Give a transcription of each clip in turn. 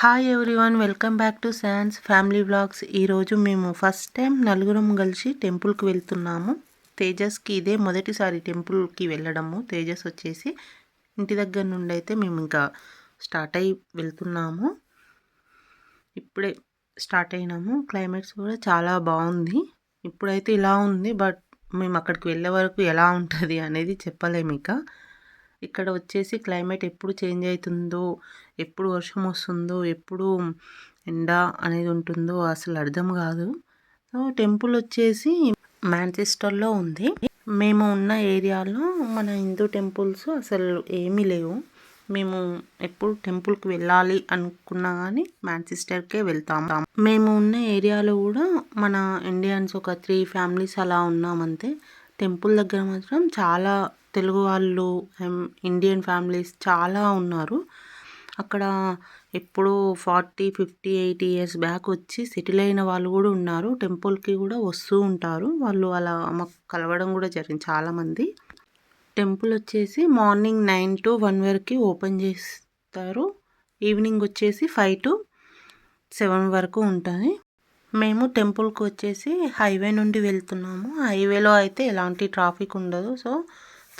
Hi everyone welcome back to Sans family vlogs ఈరోజు మేము first time నలుగురం కలిసి టెంపుల్కి వెళ్తున్నాము. తేజస్కి ఇదే మొదటిసారి టెంపుల్కి వెళ్ళడము. తేజస్ వచ్చేసి ఇంటి దగ్గర నుండి అయితే మేము ఇంకా స్టార్ట్ అయి వెళ్తున్నాము. ఇప్పుడే స్టార్ట్ అయినాము. క్లైమేట్స్ కూడా చాలా బాగుంది. ఇప్పుడైతే ఇలా ఉంది బట్ మేము అక్కడికి వెళ్ళే వరకు ఎలా ఉంటుంది అనేది చెప్పలేము ఇక. ఇక్కడ వచ్చేసి క్లైమేట్ ఎప్పుడు చేంజ్ అవుతుందో ఎప్పుడు వర్షం వస్తుందో ఎప్పుడు ఎండ అనేది ఉంటుందో అసలు అర్థం కాదు. సో టెంపుల్ వచ్చేసి మాంచెస్టర్లో ఉంది. మేము ఉన్న ఏరియాలో మన హిందూ టెంపుల్స్ అసలు ఏమీ లేవు. మేము ఎప్పుడు టెంపుల్కి వెళ్ళాలి అనుకున్నా కానీ మాంచెస్టర్కే వెళ్తాము మేము ఉన్న ఏరియాలో కూడా మన ఇండియన్స్ ఒక త్రీ ఫ్యామిలీస్ అలా ఉన్నామంతే. టెంపుల్ దగ్గర మాత్రం చాలా తెలుగు వాళ్ళు ఇండియన్ ఫ్యామిలీస్ చాలా ఉన్నారు. అక్కడ ఎప్పుడో forty fifty eighty years back వచ్చి సెటిల్ అయిన వాళ్ళు కూడా ఉన్నారు. టెంపుల్కి కూడా వస్తూ ఉంటారు. వాళ్ళు అలా మాకు కలవడం కూడా జరిగింది చాలామంది టెంపుల్ వచ్చేసి మార్నింగ్ నైన్ టు వన్ వరకు ఓపెన్ చేస్తారు. ఈవినింగ్ వచ్చేసి ఫైవ్ టు సెవెన్ వరకు ఉంటుంది. మేము టెంపుల్కి వచ్చేసి హైవే నుండి వెళ్తున్నాము. హైవేలో అయితే ఎలాంటి ట్రాఫిక్ ఉండదు. సో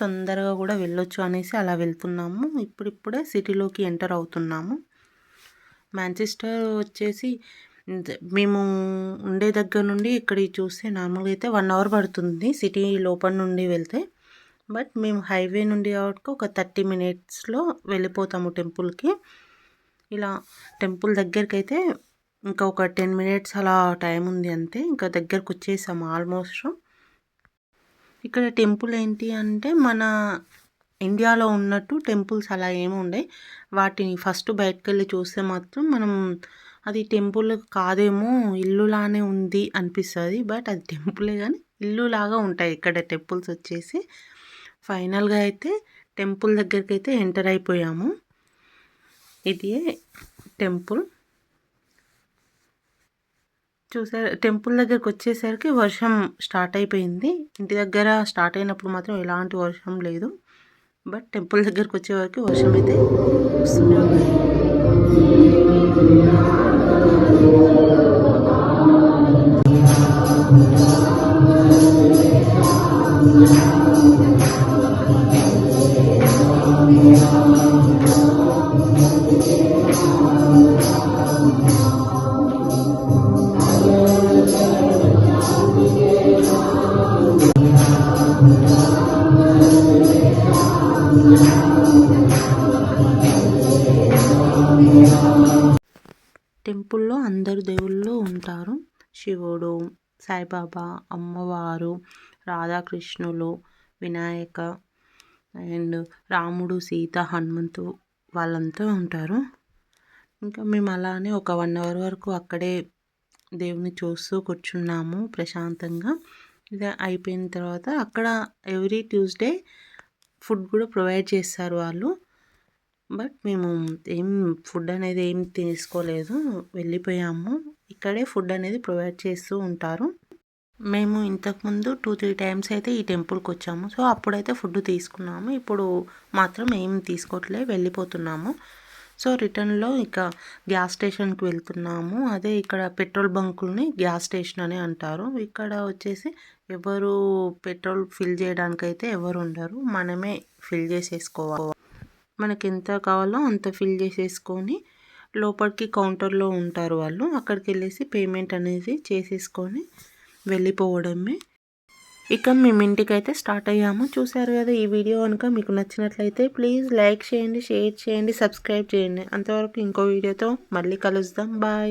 తొందరగా కూడా వెళ్ళొచ్చు అనేసి అలా వెళ్తున్నాము. ఇప్పుడిప్పుడే సిటీలోకి ఎంటర్ అవుతున్నాము. మాంచెస్టర్ వచ్చేసి మేము ఉండే దగ్గర నుండి ఇక్కడ చూస్తే నార్మల్గా అయితే వన్ అవర్ పడుతుంది సిటీ లోపల నుండి వెళ్తే. బట్ మేము హైవే నుండి కాబట్టి ఒక థర్టీ మినిట్స్లో వెళ్ళిపోతాము టెంపుల్కి. ఇలా టెంపుల్ దగ్గరికి అయితే ఇంకా ఒక టెన్ మినిట్స్ అలా టైం ఉంది అంతే. ఇంకా దగ్గరకు వచ్చేసాము ఆల్మోస్ట్. ఇక్కడ టెంపుల్ ఏంటి అంటే మన ఇండియాలో ఉన్నట్టు టెంపుల్స్ అలా ఏమి ఉండే వాటిని ఫస్ట్ బయటకు వెళ్ళి చూస్తే మాత్రం మనం అది టెంపుల్ కాదేమో ఇల్లులానే ఉంది అనిపిస్తుంది. బట్ అది టెంపులే కానీ ఇల్లు లాగా ఉంటాయి. ఇక్కడ టెంపుల్స్ వచ్చేసి ఫైనల్గా అయితే టెంపుల్ దగ్గరికి అయితే ఎంటర్ అయిపోయాము. ఇది టెంపుల్. చూసారు టెంపుల్ దగ్గరకు వచ్చేసరికి వర్షం స్టార్ట్ అయిపోయింది. ఇంటి దగ్గర స్టార్ట్ అయినప్పుడు మాత్రం ఎలాంటి వర్షం లేదు. బట్ టెంపుల్ దగ్గరకు వచ్చే వరకు వర్షం అయితే వస్తూనే ఉంది. టెంపుల్లో అందరు దేవుళ్ళు ఉంటారు. శివుడు సాయిబాబా అమ్మవారు రాధాకృష్ణులు వినాయక అండ్ రాముడు సీత హనుమంతు వాళ్ళంతా ఉంటారు. ఇంకా మేము అలానే ఒక వన్ అవర్ వరకు అక్కడే దేవుని చూస్తూ కూర్చున్నాము ప్రశాంతంగా. ఇది అయిపోయిన తర్వాత అక్కడ ఎవ్రీ ట్యూస్డే ఫుడ్ కూడా ప్రొవైడ్ చేస్తారు వాళ్ళు. బట్ మేము ఏం ఫుడ్ అనేది ఏం తీసుకోలేదు. వెళ్ళిపోయాము. ఇక్కడే ఫుడ్ అనేది ప్రొవైడ్ చేస్తూ ఉంటారు. మేము ఇంతకుముందు టూ త్రీ టైమ్స్ అయితే ఈ టెంపుల్కి వచ్చాము. సో అప్పుడైతే ఫుడ్ తీసుకున్నాము. ఇప్పుడు మాత్రం ఏం తీసుకోవట్లే వెళ్ళిపోతున్నాము. సో రిటర్న్లో ఇక గ్యాస్ స్టేషన్కి వెళ్తున్నాము. అదే ఇక్కడ పెట్రోల్ బంకుల్ని గ్యాస్ స్టేషన్ అని అంటారు. ఇక్కడ వచ్చేసి ఎవరు పెట్రోల్ ఫిల్ చేయడానికైతే ఎవరు ఉండరు. మనమే ఫిల్ చేసేసుకోవాలి. మనకి ఎంత కావాలో అంత ఫిల్ చేసేసుకొని లోపలికి కౌంటర్లో ఉంటారు వాళ్ళు. అక్కడికి వెళ్ళేసి పేమెంట్ అనేది చేసేసుకొని వెళ్ళిపోవడమే. ఇక మేము ఇంటికి అయితే స్టార్ట్ అయ్యాము. చూసారు కదా ఈ వీడియో కనుక మీకు నచ్చినట్లయితే ప్లీజ్ లైక్ చేయండి షేర్ చేయండి సబ్స్క్రైబ్ చేయండి. అంతవరకు ఇంకో వీడియోతో మళ్ళీ కలుద్దాం. బాయ్.